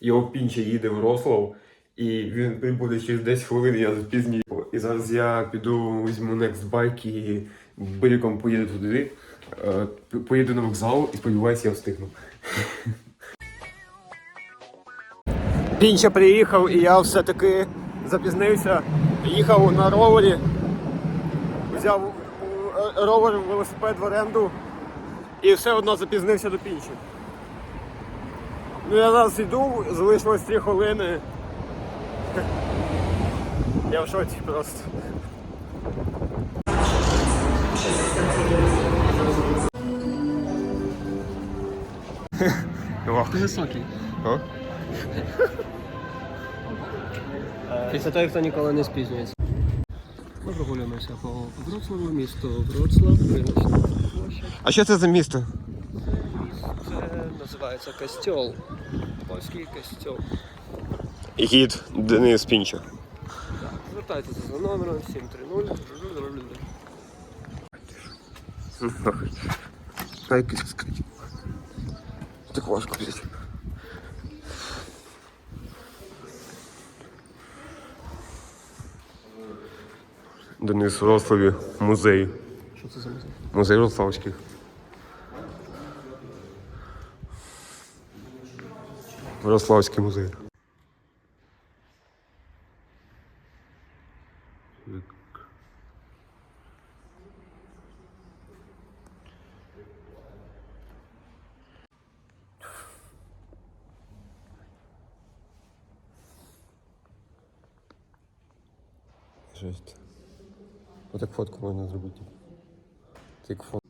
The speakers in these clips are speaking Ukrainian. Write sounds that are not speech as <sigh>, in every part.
його пінча їде в Рослав, і він прибуде через 10 хвилин, я запізнюю. І зараз я піду візьму Next Bike і биріком поїду туди, е, поїду на вокзал і сподіваюся, я встигну. <laughs> Пінча приїхав і я все-таки запізнився. Їхав на ровері, взяв е, ровер, велосипед в оренду і все одно запізнився до пінчі. Ну я зараз йду, залишилось 3 хвилини. Я в шоці просто. Ти високий. Після того, хто ніколи не спізнюється. Ми прогулюємося по Вроцлаву, місто Вроцлав, площа. А що це за місто? Це називається костьол. Польський костьол. Гід Денис Пінча. Звертайтеся за номером 730. Ай, якийсь скрить. Так важко взяти. Денис в Рославі музей. Що це за музей? Музей Рославських. Ярославський музей. Жесть. Вот так фотку можно зробити. Тик фон.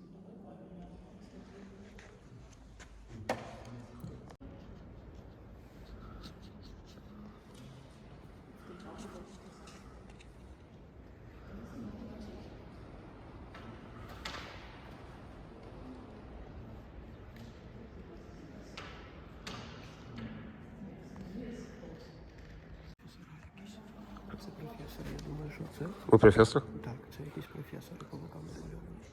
Що це. Ви професор? Так, це якийсь професор по бокам намальований.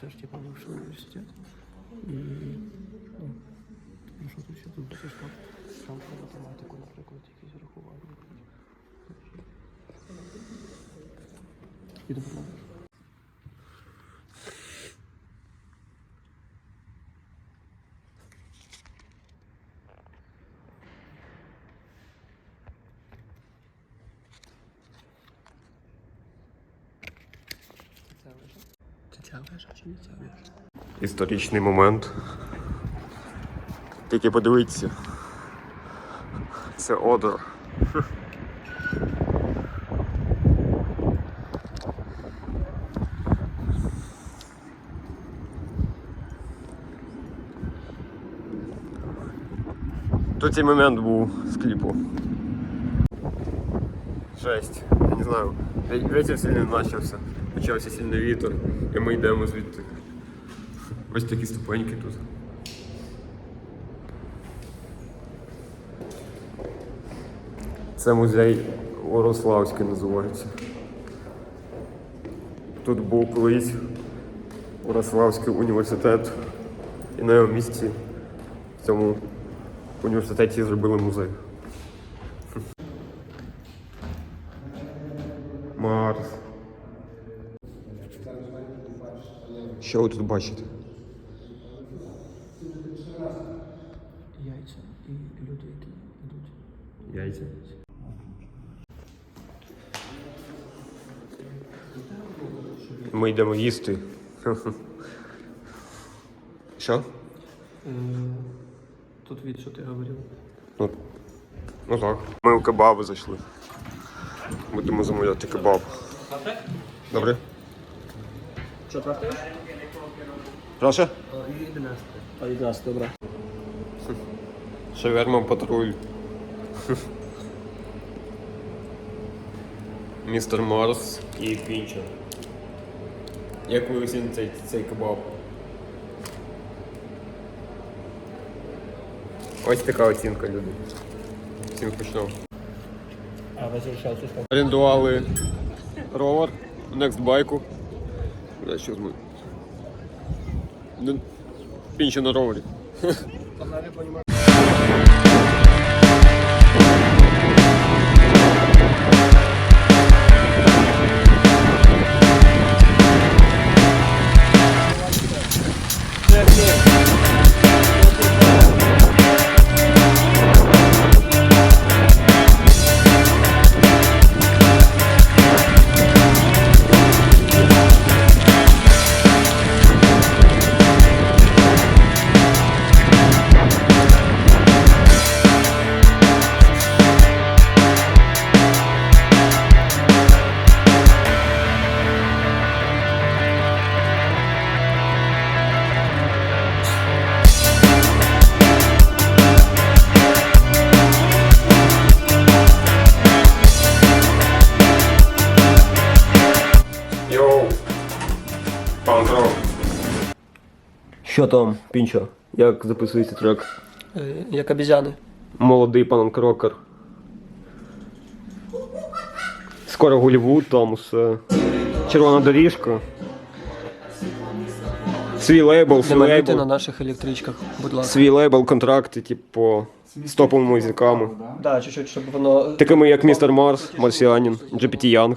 Це ж типа вищий університет. І ну, ну, що тут ще тут це ж там, там про математику, наприклад, якісь рахування. І допомога. Це вежа? Історичний момент. Тільки подивіться. Це Одер. Тут цей момент був з кліпу. Жесть. Не знаю. Ветер сильно почався. Почався сильний вітер. І ми йдемо звідти. Ось такі ступеньки тут. Це музей Орославський називається. Тут був колись Орославський університет, і на його місці в цьому університеті зробили музей. Марс. Що ви тут бачите? Яйця і люди, які йдуть. Яйця. Ми йдемо їсти. <laughs> Що? Е, Тут від, що ти говорив. Ну, ну так. Ми в кебаби зайшли. Будемо замовляти кебаб. Добре? Що, правда? Прошу? 11. О, 11, добре. Шаверма патруль. Містер Марс і Пінчер. Як ви оціните цей, цей кебаб? Ось така оцінка, люди. Всім смачного. А возвращався що? Орендували ровер Next Bike. Куда ще ми? Пінче на ровері. Погнали, понімаю. Йоу, пантрон. Що там, пінчо? Як записується трек? Е, як обізяни. Молодий пан Крокер. Скоро Голівуд, там усе. Червона доріжка. Свій лейбл, свій лейбл. на наших електричках, будь ласка. Свій лейбл, контракти, типу, з топовими музиками. Да, чуть-чуть, щоб воно. Такими як містер Марс, Марсіанін, GPT Young.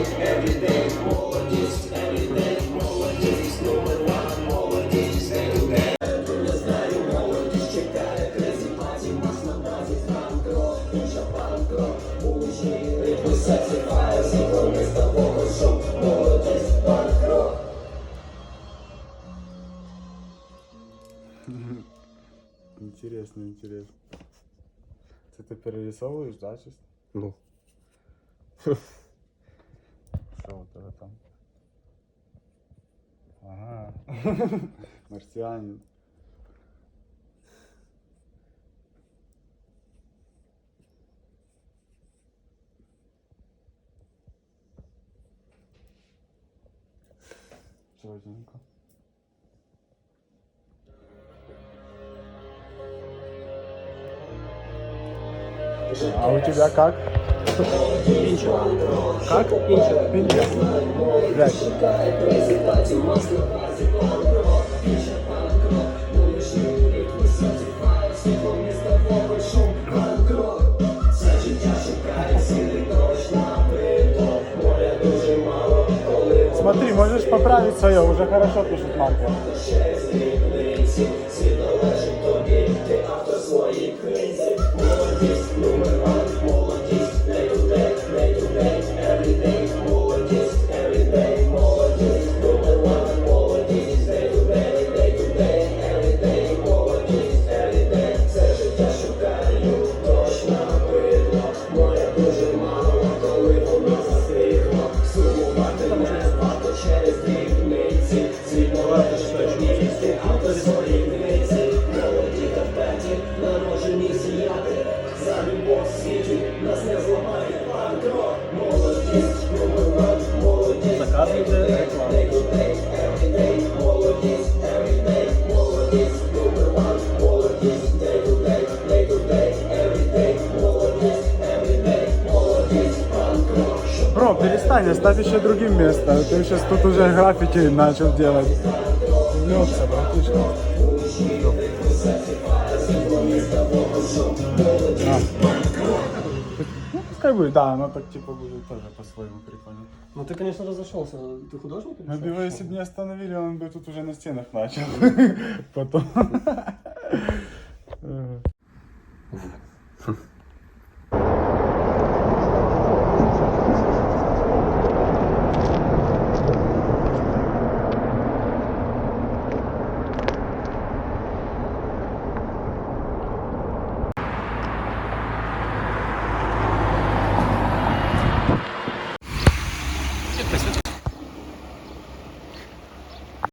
<laughs> Интересно, интересно. Це ти перерисовуєш, да, щось? Ну. Що у тебе там? Ага. <laughs> Марсіанин. Чётенько. А у тебя как? Как? Інше. Блядь. Смотри, можешь поправить свое, уже хорошо пишет this moment. Перестань, оставь еще другим место. Ты сейчас тут уже граффити начал делать. Влётся, братишка. А. Ну, пускай будет, да, оно так типа будет тоже по-своему прикольно. Ну ти, звісно, розійшовся. Ти художник? или Ну, що? бы, если бы не остановили, он бы тут уже на стенах начал. <laughs> Потом.